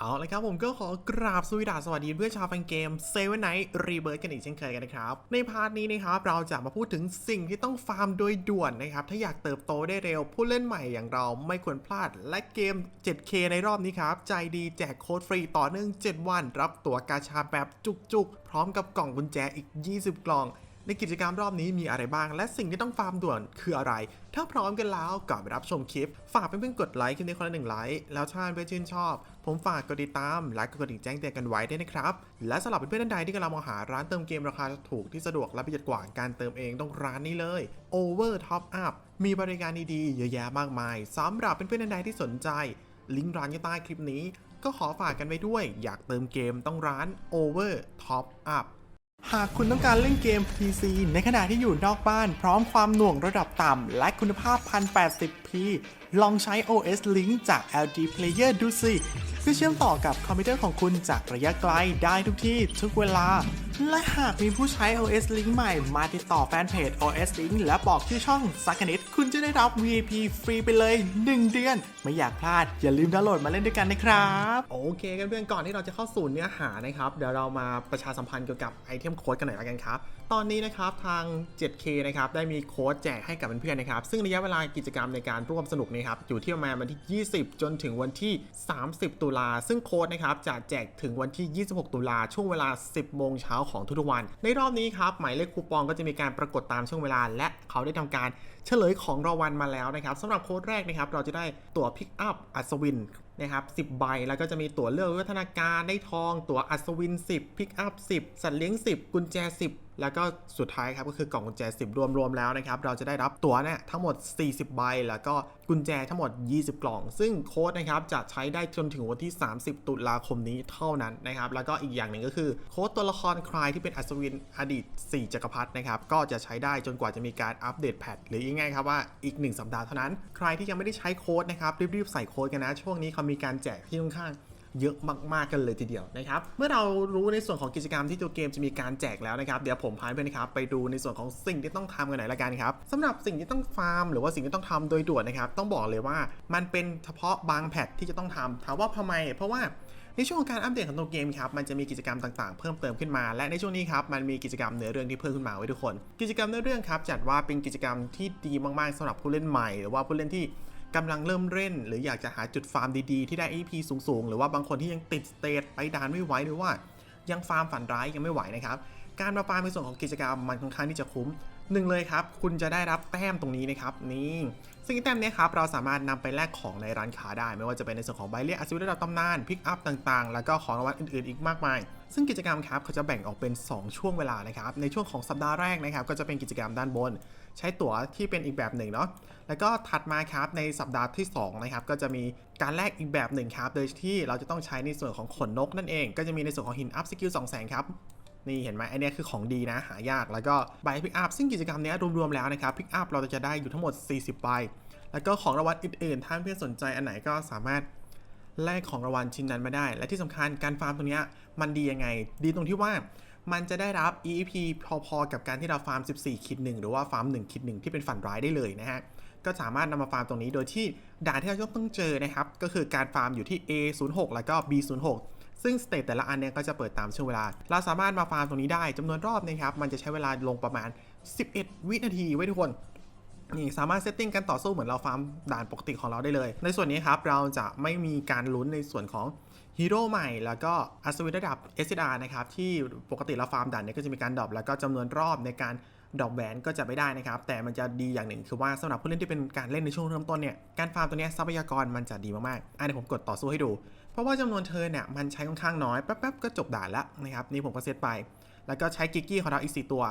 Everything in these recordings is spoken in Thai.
เอาละครับผมก็ขอกราบสวสดีสวัสดีเพื่อนชาวแฟนเกมเซเว่นไนท์รีเบิร์กันอีกเช่นเคยกันนะครับ ในพาร์ทนี้นะครับเราจะมาพูดถึงสิ่งที่ต้องฟาร์มโดยด่วนนะครับ ถ้าอยากเติบโตได้เร็ว ผู้เล่นใหม่อย่างเราไม่ควรพลาด และเกม 7K ในรอบนี้ครับ ใจดีแจกโค้ดฟรีต่อเนื่อง 7 วัน รับตั๋วกาชาแบบจุกๆ พร้อมกับกล่องกุญแจอีก 20 กล่อง ในกิจกรรมรอบนี้มีอะไรบ้าง และสิ่งที่ต้องฟาร์มด่วนคืออะไร ถ้าพร้อมกันแล้วก่อนไปรับชมคลิป ฝากเพื่อนๆกดไลค์คลิปนี้คนละหนึ่งไลค์แล้วถ้าเพื่อนๆชื่นชอบ ผมฝากกดติดตามและกดกระดิ่งแจ้งเตือนกันไว้ด้วยนะครับ และสำหรับเพื่อนๆท่านใดที่กำลังมองหาร้านเติมเกมราคาถูกที่สะดวกและประหยัดกว่าการเติมเองต้องร้านนี้เลย Over Top Up มีบริการดีๆเยอะแยะมากมายสำหรับเพื่อนๆท่านใดที่สนใจ ลิงก์ร้านอยู่ใต้คลิปนี้ ก็ขอฝากกันไว้ด้วย อยากเติมเกมต้องร้าน Over Top Up หากคุณต้องการเล่นเกม PC ในขณะที่อยู่นอกบ้าน พร้อมความหน่วงระดับต่ำ และคุณภาพ 1080p ลองใช้ OS Link จาก LG Player ดูสิเพื่อเชื่อมต่อกับคอมพิวเตอร์ของคุณจากระยะไกลได้ทุกที่ทุกเวลา และหากมีผู้ใช้ OS Link ใหม่มาติดต่อแฟนเพจ OS Link และบอกชื่อช่องสักนิด คุณจะได้รับ VIP ฟรีไปเลย 1 เดือน ไม่อยากพลาด อย่าลืมดาวน์โหลดมาเล่นด้วยกันนะครับ โอเคกันเพื่อนก่อนที่เราจะเข้าสู่เนื้อหานะครับ เดี๋ยวเรามาประชาสัมพันธ์เกี่ยวกับไอเทมโค้ดกันหน่อยละกันครับ ตอนนี้นะครับทาง 7K นะครับได้มีโค้ดแจกให้กับเพื่อนๆนะครับ ซึ่งระยะเวลากิจกรรมในการร่วมสนุกนะครับอยู่ที่ประมาณวันที่ 20 จนถึงวันที่ 30 ตุลาซึ่งโค้ดนะครับจะแจกถึงวันที่ 26 ตุลาช่วงเวลา 10โมงเช้าของทุกๆวัน ในรอบนี้ครับหมายเลขคูปองก็จะมีการปรากฏตามช่วงเวลา และเขาได้ทำการเฉลยของรางวัลมาแล้วนะครับสำหรับโค้ดแรกนะครับเราจะได้ตั๋วพิกอัพอัศวินนะครับ10 ใบ แล้วก็จะมีตั๋วเลือกวิวัฒนาการได้ทอง ตั๋วอัศวิน 10 พิกอัพ 10 สัตว์เลี้ยง 10 กุญแจ 10 แล้วก็สุดท้ายครับก็คือกล่องกุญแจ 10 รวมๆแล้วนะครับ เราจะได้รับตั๋วเนี่ยทั้งหมด 40 ใบ แล้วก็กุญแจทั้งหมด 20 กล่อง ซึ่งโค้ดนะครับจะใช้ได้จนถึงวันที่ 30 ตุลาคมนี้เท่านั้นนะครับ แล้วก็อีกอย่างหนึ่งก็คือโค้ดตัวละครใครที่เป็นอัศวินอดีต 4 จักรพรรดินะครับ ก็จะใช้ได้จนกว่าจะมีการอัปเดตแพทหรือยังไงครับว่าอีก 1 สัปดาห์เท่านั้น ใครที่ยังไม่ได้ใช้โค้ดนะครับรีบๆใส่โค้ดกันนะ ช่วงนี้เขามีการแจกที่ค่อนข้าง เยอะมากๆกันเลยทีเดียวนะครับ เมื่อเรารู้ในส่วนของกิจกรรมที่ตัวเกมจะมีการแจกแล้วนะครับ เดี๋ยวผมพาเพื่อนนะครับไปดูในส่วนของสิ่งที่ต้องทำกันหน่อยละกันครับสำหรับสิ่งที่ต้องฟาร์ม หรือว่าสิ่งที่ต้องทำโดยด่วนนะครับ ต้องบอกเลยว่ามันเป็นเฉพาะบางแพทที่จะต้องทำถามว่าทำไม เพราะว่าในช่วงของการอัปเดตของตัวเกมครับ มันจะมีกิจกรรมต่างๆ เพิ่มเติมขึ้นมา และในช่วงนี้ครับ มันมีกิจกรรมเนื้อเรื่องที่เพิ่มขึ้นมาไว้ทุกคน กิจกรรมเนื้อเรื่องครับ จัดว่าเป็นกิจกรรมที่ดีมากๆสำหรับผู้เล่นใหม่ หรือว่าผู้เล่นที่ กำลังเริ่มเล่น หรืออยากจะหาจุดฟาร์มดีๆ ที่ได้ AP สูงๆ หรือว่าบางคนที่ยังติดสเตตไปดานไม่ไหวหรือว่ายังฟาร์มฝันร้ายยังไม่ไหวนะครับ การมาฟาร์มในส่วนของกิจกรรมมันค่อนข้างที่จะคุ้ม หนึ่งเลยครับ คุณจะได้รับแต้มตรงนี้นะครับนี่ซึ่งแต้มนี้ครับเราสามารถนำไปแลกของในร้านค้าได้ ไม่ว่าจะเป็นในส่วนของใบเรียกอัศวินระดับตำนานพิกอัพต่างๆ แล้วก็ของรางวัลอื่นๆ อีกมากมาย ซึ่งกิจกรรมครับเขาจะแบ่งออกเป็น 2 ช่วงเวลานะครับ ในช่วงของสัปดาห์แรกนะครับ ก็จะเป็นกิจกรรมด้านบน ใช้ตั๋วที่เป็นอีกแบบหนึ่งเนาะแล้วก็ถัดมาครับในสัปดาห์ที่2นะครับก็จะมีการแลกอีกแบบหนึ่งครับโดยที่เราจะต้องใช้ในส่วนของขนนกนั่นเอง ก็จะมีในส่วนของหินอัพสกิล2แสนครับ นี่เห็นไหมไอเนี้ยคือของดีนะหายากแล้วก็ใบพิกอัพซึ่งกิจกรรมเนี้ยรวมๆแล้วนะครับพิกอัพเราจะได้อยู่ทั้งหมด 40ใบแล้วก็ของรางวัลอื่นๆถ้าเพื่อนสนใจอันไหนก็สามารถแลกของรางวัลชิ้นนั้นมาได้ และที่สำคัญการฟาร์มตรงเนี้ยมันดียังไง ดีตรงที่ว่ามันจะได้รับ EEP พอๆ กับการที่เราฟาร์ม 14คิดหนึ่งหรือว่าฟาร์ม1คิดหนึ่งที่เป็นฝันร้ายได้เลยนะฮะ ก็สามารถนำมาฟาร์มตรงนี้โดยที่ด่านที่เราต้องเจอนะครับ ก็คือการฟาร์มอยู่ที่ A06 แล้วก็ B06 ซึ่งสเตตแต่ละอันเนี่ยก็จะเปิดตามช่วงเวลา เราสามารถมาฟาร์มตรงนี้ได้จำนวนรอบนะครับ มันจะใช้เวลาลงประมาณ 11 วินาทีไว้ทุกคนนี่สามารถเซตติ้งการต่อสู้เหมือนเราฟาร์มด่านปกติของเราได้เลย ในส่วนนี้ครับ เราจะไม่มีการลุ้นในส่วนของฮีโร่ใหม่ แล้วก็อัศวินระดับ SDR นะครับ ที่ปกติเราฟาร์มด่านเนี้ก็จะมีการดรอปแล้วก็จำนวนรอบในการดรอปแหวนก็จะไม่ได้นะครับ แต่มันจะดีอย่างหนึ่งคือว่าสำหรับผู้เล่นที่เป็นการเล่นในช่วงเริ่มต้นเนี่ย การฟาร์มตัวเนี้ยทรัพยากรมันจะดีมากๆอันนี้ผมกดต่อสู้ให้ดู เพราะว่าจำนวนเทิร์นเนี่ยมันใช้ค่อนข้างน้อยแป๊บๆก็จบด่านละนะครับนี่ผมก็เซตไป แล้วก็ใช้กิกกี้ของเราอีก 4 ตัว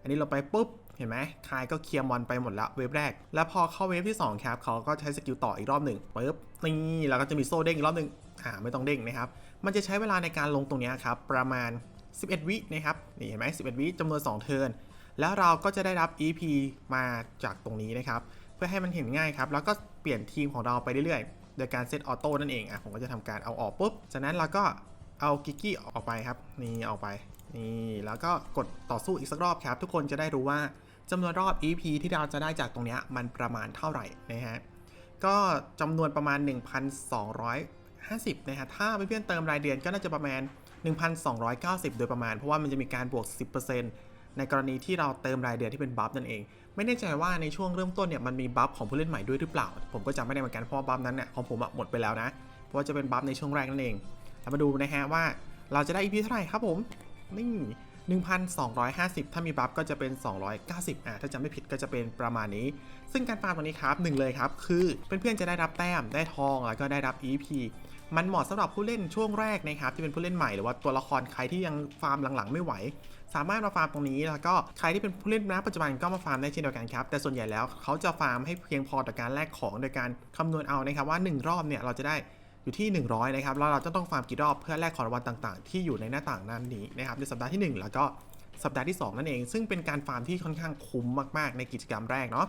อันนี้เราไปปุ๊บเห็นไหมคายก็เคลียร์มอนไปหมดละเวฟแรก แล้วพอเข้าเวฟที่2ครับเขาก็ใช้สกิลต่ออีกรอบหนึ่งปุ๊บนี่แล้วก็จะมีโซ่เด้งอีกรอบหนึ่งอ่าไม่ต้องเด้งนะครับ มันจะใช้เวลาในการลงตรงนี้ครับประมาณ 11 วินะครับนี่เห็นไหม11 วิจำนวน 2 เทิร์นแล้วเราก็จะได้รับ EP มาจากตรงนี้นะครับ เพื่อให้มันเห็นง่ายครับ แล้วก็เปลี่ยนทีมของเราไปเรื่อยๆ โดยการเซตออโต้นั่นเองอะผมก็จะทำการเอาออกปุ๊บ จากนั้นเราก็เอากิกกี้ออกไปครับ นี่เอาไป นี่แล้วก็กดต่อสู้อีกสักรอบครับ ทุกคนจะได้รู้ว่าจำนวนรอบ EP ที่เราจะได้จากตรงนี้มันประมาณเท่าไหร่นะฮะ ก็จำนวนประมาณ 1,250 นะครับถ้าเพื่อนๆเติมรายเดือนก็น่าจะประมาณ 1,290 โดยประมาณ เพราะว่ามันจะมีการบวก 10% ในกรณีที่เราเติมรายเดือนที่เป็นบัฟนั่นเอง ไม่แน่ใจว่าในช่วงเริ่มต้นเนี่ยมันมีบัฟของผู้เล่นใหม่ด้วยหรือเปล่า ผมก็จำไม่ได้เหมือนกันเพราะบัฟนั้นเนี่ยของผมหมดไปแล้วนะ เพราะว่าจะเป็นบัฟในช่วงแรกนั่นเองเรามาดูนะฮะว่าเราจะได้ EP เท่าไหร่ครับผมนี่1,250 ถ้ามีบัฟก็จะเป็น 290 อะถ้าจำไม่ผิดก็จะเป็นประมาณนี้ ซึ่งการฟาร์มตัวนี้ครับหนึ่งเลยครับ คือเพื่อนๆจะได้รับแต้ม ได้ทอง แล้วก็ได้รับ EP มันเหมาะสำหรับผู้เล่นช่วงแรกนะครับ ที่เป็นผู้เล่นใหม่หรือว่าตัวละครใครที่ยังฟาร์มหลังๆไม่ไหว สามารถมาฟาร์มตรงนี้แล้วก็ใครที่เป็นผู้เล่นนะปัจจุบันก็มาฟาร์มได้เช่นเดียวกันครับแต่ส่วนใหญ่แล้วเขาจะฟาร์มให้เพียงพอต่อการแลกของโดยการคำนวณเอานะครับว่า 1 รอบเนี่ยเราจะได้อยู่ที่ 100 นะครับ แล้วเราจะต้องฟาร์มกี่รอบเพื่อแลกของรางวัลต่างๆ ที่อยู่ในหน้าต่างนั้นนี้นะครับ ในสัปดาห์ที่ 1 แล้วก็สัปดาห์ที่ 2 นั่นเอง ซึ่งเป็นการฟาร์มที่ค่อนข้างคุ้มมากๆ ในกิจกรรมแรกเนาะ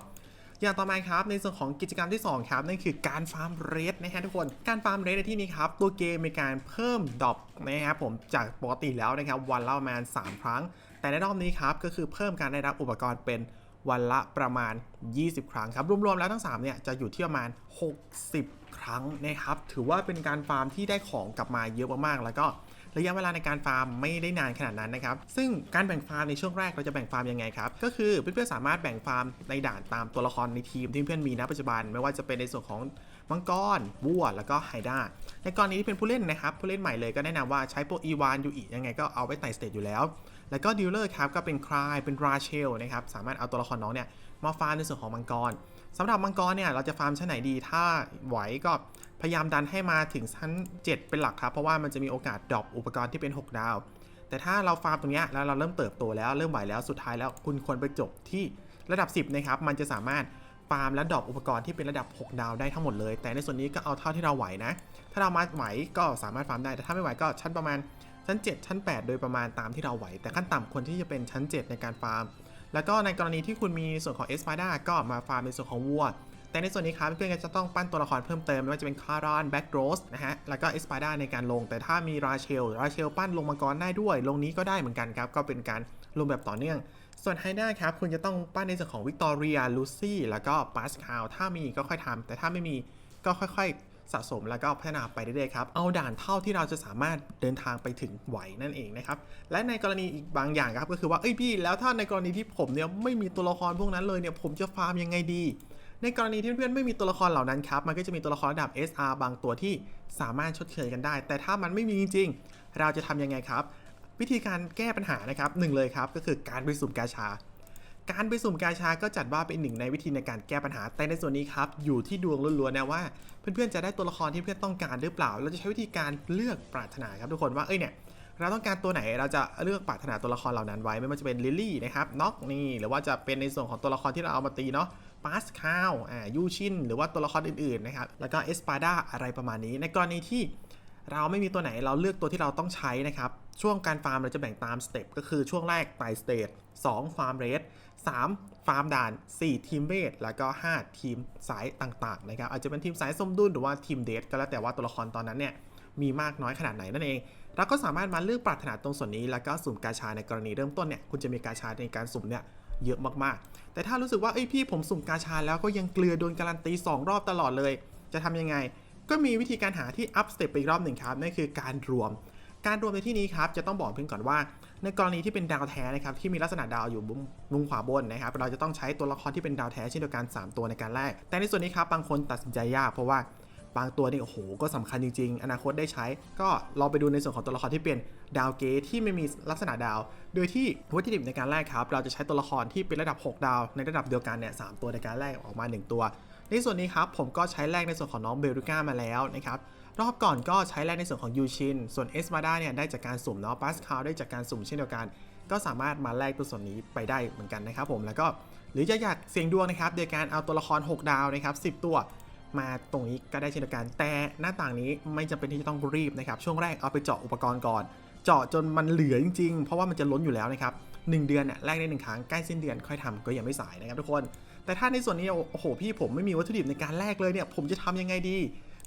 อย่างต่อมาครับในส่วนของกิจกรรมที่ 2 ครับนั่นคือการฟาร์มเรดนะฮะทุกคนการฟาร์มเรดในที่นี้ครับตัวเกมมีการเพิ่มดอปนะครับผมจากปกติแล้วนะครับวันละประมาณ 3 ครั้ง แต่ในรอบนี้ครับก็คือเพิ่มการได้รับอุปกรณ์เป็นวันละประมาณ 20 ครั้งครับ รวมๆแล้วทั้ง3เนี่ยจะอยู่ที่ประมาณ 60 ครั้งนะครับ ถือว่าเป็นการฟาร์มที่ได้ของกลับมาเยอะมากๆ แล้วก็ ระยะเวลาในการฟาร์มไม่ได้นานขนาดนั้นนะครับ ซึ่งการแบ่งฟาร์มในช่วงแรกเราจะแบ่งฟาร์มยังไงครับ ก็คือเพื่อนๆสามารถแบ่งฟาร์มในด่านตามตัวละครในทีมที่เพื่อนมีณปัจจุบัน ไม่ว่าจะเป็นในส่วนของมังกรวัว แล้วก็ไฮด้า ในกรณีที่เป็นผู้เล่นนะครับ ผู้เล่นใหม่เลยก็แนะนำว่าใช้พวกอีวานยูอิยังไงก็เอาไว้ไต่สเตจอยู่แล้ว แล้วก็ดีลเลอร์ครับก็เป็นคลายเป็นราเชลนะครับ สามารถเอาตัวละครน้องเนี่ยมาฟาร์มในส่วนของมังกรสำหรับมังกรเนี่ยเราจะฟาร์มชั้นไหนดี ถ้าไหวก็ พยายามดันให้มาถึงชั้น 7 เป็นหลักครับ เพราะว่ามันจะมีโอกาสดรอปอุปกรณ์ที่เป็น 6 ดาว แต่ถ้าเราฟาร์มตรงนี้แล้วเราเริ่มเติบโตแล้วเริ่มไหวแล้วสุดท้ายแล้วคุณควรไปจบที่ระดับ 10 นะครับ มันจะสามารถฟาร์มและดรอปอุปกรณ์ที่เป็นระดับ 6 ดาวได้ทั้งหมดเลย แต่ในส่วนนี้ก็เอาเท่าที่เราไหวนะ ถ้าเรามาไหวก็สามารถฟาร์มได้ แต่ถ้าไม่ไหวก็ชั้นประมาณชั้น 7 ชั้น 8 โดยประมาณตามที่เราไหว แต่ขั้นต่ำควรที่จะเป็นชั้น 7 ในการฟาร์ม แล้วก็ในกรณีที่คุณมีส่วนของเอสปาดาก็มาฟาร์มในส่วนของวัว แต่ในส่วนนี้ครับเพื่อนๆก็จะต้องปั้นตัวละครเพิ่มเติมไม่ว่าจะเป็นคารอนแบ็กโรสนะฮะแล้วก็เอสปาด้าในการลง แต่ถ้ามีราเชลราเชลปั้นลงมังกรได้ด้วย ลงนี้ก็ได้เหมือนกันครับก็เป็นการลงแบบต่อเนื่อง ส่วนไฮด้าครับคุณจะต้องปั้นในส่วนของวิกตอเรียลูซี่แล้วก็ปาสคาลถ้ามีก็ค่อยทำแต่ถ้าไม่มีก็ค่อยๆสะสมแล้วก็พัฒนาไปเรื่อยๆครับ เอาด่านเท่าที่เราจะสามารถเดินทางไปถึงไหวนั่นเองนะครับ และในกรณีอีกบางอย่างครับก็คือว่า เอ้ยพี่ แล้วถ้าในกรณีที่ผมเนี่ยไม่มีตัวละครพวกนั้นเลยเนี่ยผมจะฟาร์มยังไงดี ในกรณีที่เพื่อนๆไม่มีตัวละครเหล่านั้นครับ มันก็จะมีตัวละครระดับ SR บางตัวที่สามารถชดเชยกันได้ แต่ถ้ามันไม่มีจริงๆ เราจะทำยังไงครับ วิธีการแก้ปัญหานะครับหนึ่งเลยครับ ก็คือการไปสุ่มกาชา การไปสุ่มกาชาก็จัดว่าเป็นหนึ่งในวิธีในการแก้ปัญหา แต่ในส่วนนี้ครับอยู่ที่ดวงล้วนๆนะว่า เพื่อนๆจะได้ตัวละครที่เพื่อนต้องการหรือเปล่า เราจะใช้วิธีการเลือกปรารถนาครับทุกคนว่าเอ้ยเนี่ย เราต้องการตัวไหนเราจะเลือกปรารถนาตัวละครเหล่านั้นไว้ไม่ว่าจะเป็นลิลลี่นะครับน็อกนี่หรือว่าจะเป็นในส่วนของตัวละครที่เราเอามาตีเนาะปาสคาลอ่ายูชินหรือว่าตัวละครอื่นๆนะครับแล้วก็เอสปาดาอะไรประมาณนี้ ในกรณีที่เราไม่มีตัวไหนเราเลือกตัวที่เราต้องใช้นะครับ ช่วงการฟาร์มเราจะแบ่งตามสเต็ปก็คือช่วงแรกไต่สเตจ2ฟาร์มเรส3ฟาร์มด่าน 4 ทีมเวท แล้วก็ 5 ทีมสายต่างๆนะครับอาจจะเป็นทีมสายสมดุลหรือว่าทีมเดทก็แล้วแต่ว่าตัวละครตอนนั้นเนี่ยมีมากน้อยขนาดไหนนั่นเอง เราก็สามารถมาเลือกปรารถนาตรงส่วนนี้ แล้วก็สุ่มกาชาในกรณีเริ่มต้นเนี่ยคุณจะมีกาชาในการสุ่มเนี่ยเยอะมากๆ แต่ถ้ารู้สึกว่าเอ้ยพี่ผมสุ่มกาชาแล้วก็ยังเกลือโดนการันตี 2 รอบตลอดเลย จะทำยังไง ก็มีวิธีการหาที่อัพสเต็ปไปอีกรอบหนึ่งครับนั่นคือการรวม การรวมในที่นี้ครับจะต้องบอกเพื่อนก่อนว่า ในกรณีที่เป็นดาวแท้นะครับที่มีลักษณะดาวอยู่มุมมุมขวาบนนะครับเราจะต้องใช้ตัวละครที่เป็นดาวแท้เช่นเดียวกัน 3 ตัวในการแรก แต่ในส่วนนี้ครับบางคนตัดสินใจยากเพราะว่า บางตัวนี่โอ้โหก็สำคัญจริง ๆ อนาคตได้ใช้ ก็ลองไปดูในส่วนของตัวละครที่เป็นดาวเกตที่ไม่มีลักษณะดาว โดยที่วัตถุดิบในการแรกครับ เราจะใช้ตัวละครที่เป็นระดับ 6 ดาว ในระดับเดียวกันเนี่ยสตัวในการแรกออกมา 1 ตัว ในส่วนนี้ครับผมก็ใช้แรกในส่วนของน้องเบลูก้ามาแล้วนะครับรอบก่อนก็ใช้แรกในส่วนของยูชิน ส่วนเอสมาด้าเนี่ยได้จากการสุ่มเนาะปัสคาได้จากการสุ่มเช่นเดียวกัน ก็สามารถมาแลกตัวส่วนนี้ไปได้เหมือนกันนะครับผมแล้วก็หรือจะอยากเสี่ยงดวงนะครับโดยการเอาตัวละคร 6 ดาวนะครับ10 ตัว มาตรงนี้ก็ได้เช่นเดียวกันแต่หน้าต่างนี้ไม่จำเป็นที่จะต้องรีบนะครับช่วงแรกเอาไปเจาะอุปกรณ์ก่อน เจาะจนมันเหลือจริงๆ เพราะว่ามันจะล้นอยู่แล้วนะครับหนึ่งเดือนเนี่ยแรกได้หนึ่งครั้งใกล้สิ้นเดือนค่อยทำก็ยังไม่สายนะครับทุกคน แต่ถ้าในส่วนนี้โอ้โหพี่ผมไม่มีวัตถุดิบในการแลกเลยเนี่ยผมจะทำยังไงดี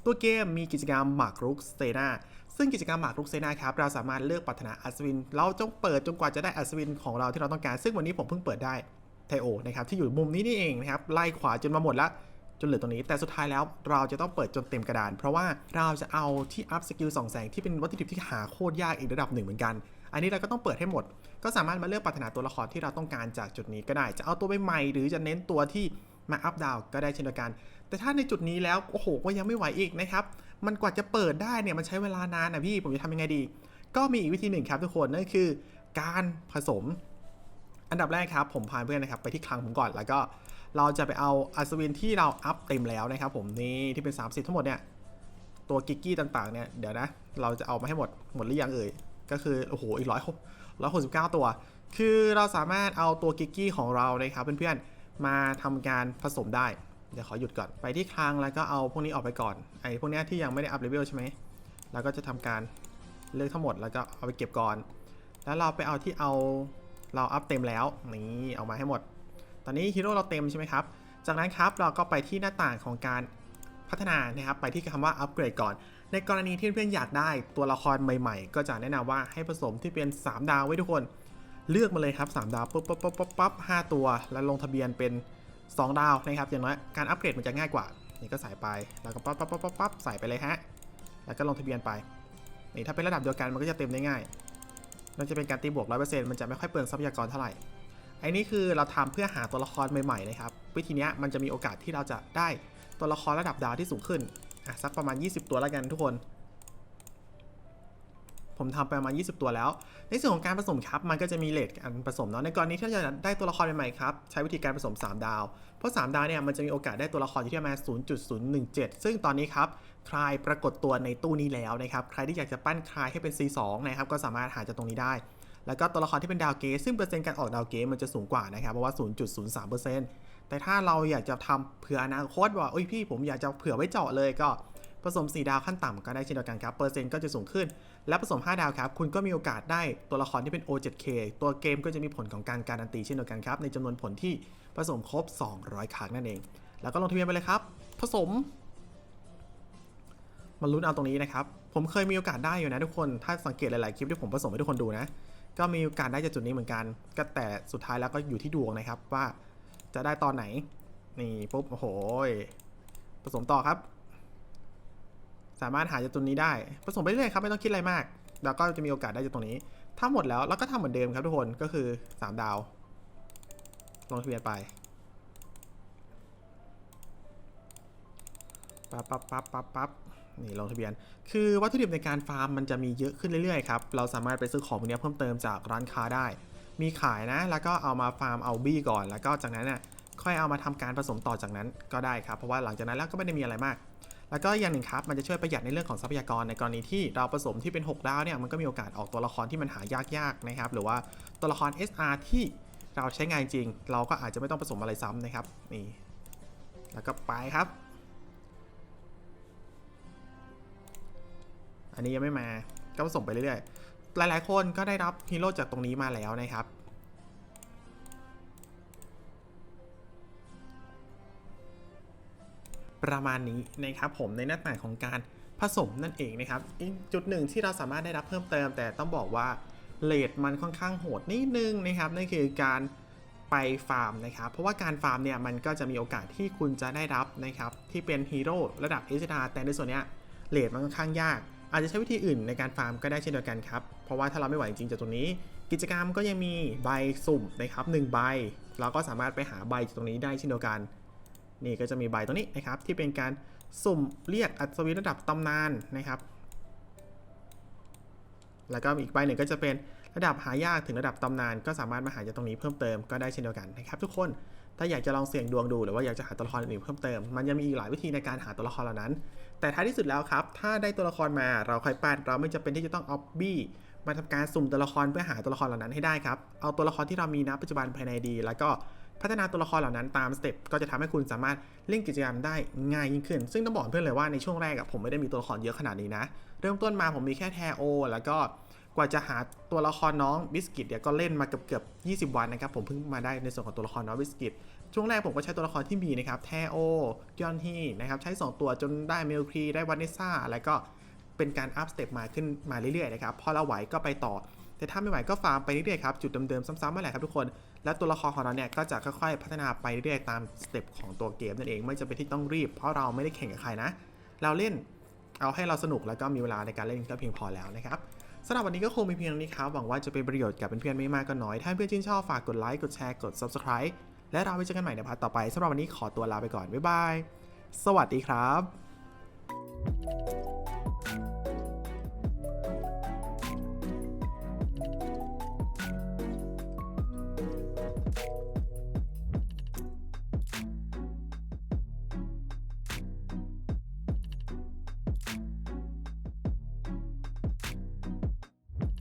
ตัวเกมมีกิจกรรมหมากรุกสเตนาซึ่งกิจกรรมหมากรุกเตนาครับเราสามารถเลือกปรารถนาอัศวิน เราจงเปิดจนกว่าจะได้อัศวินของเราที่เราต้องการ ซึ่งวันนี้ผมเพิ่งเปิดได้ไทโอนะครับที่อยู่มุมนี้นี่เองนะครับไล่ขวาจนมาหมดแล้ว จนเหลือตรงนี้ แต่สุดท้ายแล้วเราจะต้องเปิดจนเต็มกระดาน เพราะว่าเราจะเอาที่อัพสกิลสองแสงที่เป็นวัตถุดิบที่หาโคตรยากอีกระดับหนึ่งเหมือนกัน อันนี้เราก็ต้องเปิดให้หมด ก็สามารถมาเลือกปรารถนาตัวละครที่เราต้องการจากจุดนี้ก็ได้ จะเอาตัวใหม่ๆหรือจะเน้นตัวที่มาอัพดาวก็ได้เช่นเดียวกัน แต่ถ้าในจุดนี้แล้วโอ้โหก็ยังไม่ไหวอีกนะครับ มันกว่าจะเปิดได้เนี่ยมันใช้เวลานานนะพี่ ผมจะทำยังไงดี ก็มีอีกวิธีหนึ่งครับทุกคนนั่นคือ การผสม อันดับแรกครับผมพาเพื่อนนะครับไปที่คลังผมก่อนแล้วก็ เราจะไปเอาอัศวินที่เราอัพเต็มแล้วนะครับผมนี่ที่เป็น 30 ทั้งหมดเนี่ยตัวกิกกี้ต่างๆเนี่ยเดี๋ยวนะเราจะเอามาให้หมดหมดหรือยังเอ่ยก็คือโอ้โหอีกร้อยหกร้อยหกสิบเก้าตัว คือเราสามารถเอาตัวกิกกี้ของเรานะครับเพื่อนๆมาทำการผสมได้ เดี๋ยวขอหยุดก่อนไปที่คลังแล้วก็เอาพวกนี้ออกไปก่อนไอ้พวกนี้ที่ยังไม่ได้อัพเลเวลใช่ไหมแล้วก็จะทำการเลือกทั้งหมดแล้วก็เอาไปเก็บก่อน แล้วเราไปเอาที่เอาเราอัพเต็มแล้วนี่เอามาให้หมด ตอนนี้ฮีโร่เราเต็มใช่ไหมครับ จากนั้นครับเราก็ไปที่หน้าต่างของการพัฒนานะครับไปที่คำว่าอัปเกรดก่อน ในกรณีที่เพื่อนอยากได้ตัวละครใหม่ๆ ก็จะแนะนำว่าให้ผสมที่เป็น 3 ดาวไว้ทุกคน เลือกมาเลยครับ 3 ดาวปุ๊บปุ๊บปุ๊บปุ๊บปั๊บห้าตัว แล้วลงทะเบียนเป็น 2 ดาวนะครับอย่างน้อยการอัปเกรดมันจะง่ายกว่า นี่ก็ใส่ไปแล้วก็ปั๊บปั๊บปั๊บปั๊บใส่ไปเลยฮะแล้วก็ลงทะเบียนไปนี่ถ้าเป็นระดับเดียวกันมันก็จะเต็มได้ง่ายมันจะเป็นการตีบวก100%มันจะไม่ค่อยเปลืองทรัพยากรเท่าไหร่ ไอ้นี่คือเราทำเพื่อหาตัวละครใหม่ๆนะครับ วิธีนี้มันจะมีโอกาสที่เราจะได้ตัวละครระดับดาวที่สูงขึ้นอะสักประมาณ 20 ตัวแล้วกันทุกคน ผมทำไปประมาณ 20 ตัวแล้ว ในส่วนของการผสมครับ มันก็จะมีเลทการผสมเนาะ ในกรณีที่เราจะได้ตัวละครใหม่ๆครับ ใช้วิธีการผสม 3 ดาว เพราะ 3 ดาวเนี่ย มันจะมีโอกาสได้ตัวละครอยู่ที่ประมาณ 0.017 ซึ่งตอนนี้ครับคลายปรากฏตัวในตู้นี้แล้วนะครับ ใครที่อยากจะปั้นคลายให้เป็น C2 นะครับ ก็สามารถหาจากตรงนี้ได้ แล้วก็ตัวละครที่เป็นดาวเกสซึ่งเปอร์เซ็นต์การออกดาวเกสมันจะสูงกว่านะครับเพราะว่า 0.03%แต่ถ้าเราอยากจะทำเผื่ออนาคตว่าโอ้ยพี่ผมอยากจะเผื่อไว้เจาะเลยก็ผสม 4 ดาวขั้นต่ำก็ได้เช่นเดียวกันครับ เปอร์เซ็นต์ก็จะสูงขึ้น และผสม 5 ดาวครับ คุณก็มีโอกาสได้ตัวละครที่เป็น O7K ตัวเกมก็จะมีผลของการการันตีเช่นเดียวกันครับ ในจำนวนผลที่ผสมครบ 200 ครั้งนั่นเอง แล้วก็ลงทะเบียนไปเลยครับ ผสม มาลุ้นเอาตรงนี้นะครับ ผมเคยมีโอกาสได้อยู่นะทุกคน ถ้าสังเกตหลาย ๆ คลิปที่ผมผสมให้ทุกคนดูนะ ก็มีโอกาสได้จากจุดนี้เหมือนกัน ก็แต่สุดท้ายแล้วก็อยู่ที่ดวงนะครับว่าจะได้ตอนไหน นี่ปุ๊บโอ้โหผสมต่อครับ สามารถหาจากจุดนี้ได้ ผสมไปเรื่อยครับไม่ต้องคิดอะไรมาก แล้วก็จะมีโอกาสได้จากตรงนี้ ถ้าหมดแล้วเราก็ทำเหมือนเดิมครับทุกคนก็คือ 3 ดาว ลงทะเบียนไปปั๊บปั๊บปั๊บปั๊บปั๊บ นี่ลงทะเบียน คือวัตถุดิบในการฟาร์มมันจะมีเยอะขึ้นเรื่อยๆครับ เราสามารถไปซื้อของพวกนี้เพิ่มเติมจากร้านค้าได้ มีขายนะ แล้วก็เอามาฟาร์มเอาบี้ก่อน แล้วก็จากนั้นน่ะค่อยเอามาทำการผสมต่อจากนั้นก็ได้ครับ เพราะว่าหลังจากนั้นแล้วก็ไม่ได้มีอะไรมาก แล้วก็อย่างหนึ่งครับ มันจะช่วยประหยัดในเรื่องของทรัพยากรในกรณีที่เราผสมที่เป็น 6 ดาวเนี่ยมันก็มีโอกาสออกตัวละครที่มันหายากๆนะครับ หรือว่าตัวละคร SR ที่เราใช้งานจริง เราก็อาจจะไม่ต้องผสมอะไรซ้ำนะครับนี่แล้วก็ไปครับ อันนี้ยังไม่มาก็ส่งไปเรื่อยๆ หลายๆคนก็ได้รับฮีโร่จากตรงนี้มาแล้วนะครับ ประมาณนี้นะครับผมในหน้าต่างของการผสมนั่นเองนะครับ อีกจุดหนึ่งที่เราสามารถได้รับเพิ่มเติม แต่ต้องบอกว่าเลทมันค่อนข้างโหดนิดนึงนะครับนั่นคือการไปฟาร์มนะครับ เพราะว่าการฟาร์มเนี่ยมันก็จะมีโอกาสที่คุณจะได้รับนะครับที่เป็นฮีโร่ระดับเอชดาแต่ในส่วนเนี้ยเลทมันค่อนข้างยาก อาจจะใช้วิธีอื่นในการฟาร์มก็ได้เช่นเดียวกันครับ เพราะว่าถ้าเราไม่ไหวจริงจากตรงนี้ กิจกรรมก็ยังมีใบสุ่มนะครับหนึ่งใบ เราก็สามารถไปหาใบจากตรงนี้ได้เช่นเดียวกัน นี่ก็จะมีใบตรงนี้นะครับที่เป็นการสุ่มเรียกอัศวินระดับตำนานนะครับ แล้วก็อีกใบหนึ่งก็จะเป็น ระดับหายากถึงระดับตำนาน ก็สามารถมาหาจากตรงนี้เพิ่มเติมก็ได้เช่นเดียวกันนะครับทุกคนถ้าอยากจะลองเสี่ยงดวงดูหรือว่าอยากจะหาตัวละครอื่นเพิ่มเติม มันยังมีอีกหลายวิธีในการหาตัวละครเหล่านั้น แต่ท้ายที่สุดแล้วครับ ถ้าได้ตัวละครมาเราค่อยปั้นเราไม่จำเป็นที่จะต้องออบบี้มาทำการสุ่มตัวละครเพื่อหาตัวละครเหล่านั้นให้ได้ครับ เอาตัวละครที่เรามีณปัจจุบันภายในดี แล้วก็พัฒนาตัวละครเหล่านั้นตามสเต็ปก็จะทำให้คุณสามารถเล่นกิจกรรมได้ง่ายยิ่งขึ้น ซึ่งต้องบอกเพื่อนเลยว่าในช่วงแรกผมไม่ได้มีตัวละครเยอะขนาดนี้นะ เริ่มต้นมาผมมีแค่แทโอ แล้วก็ กว่าจะหาตัวละครน้องบิสกิตเนี่ยก็เล่นมาเกือบเกือบ20 วันนะครับ ผมเพิ่งมาได้ในส่วนของตัวละครน้องบิสกิตช่วงแรกผมก็ใช้ตัวละครที่มีนะครับแทโอยอนฮีนะครับใช้ 2 ตัวจนได้เมลครีได้วานิซ่าแล้วก็เป็นการอัพสเต็ปมาขึ้นมาเรื่อยๆนะครับพอเราไหวก็ไปต่อ แต่ถ้าไม่ไหวก็ฟาร์มไปเรื่อยๆครับจุดเดิมๆซ้ำๆมาแหละครับทุกคน และตัวละครของเราเนี่ยก็จะค่อยๆพัฒนาไปเรื่อยๆตามสเต็ปของตัวเกมนั่นเองไม่จำเป็นที่ต้องรีบ เพราะเราไม่ได้แข่งกับใครนะ เราเล่นเอาให้เราสนุกแล้วก็มีเวลาในการเล่นก็เพียงพอแล้วนะครับ สำหรับวันนี้ก็คงมีเพียงเท่านี้ครับ หวังว่าจะเป็นประโยชน์กับเพื่อนๆไม่มากก็น้อย ถ้าเพื่อนชื่นชอบฝากกดไลค์ กดแชร์ กด subscribe และเราไว้เจอกันใหม่ในพาร์ทต่อไปสำหรับวันนี้ขอตัวลาไปก่อน บ๊ายบาย สวัสดีครับ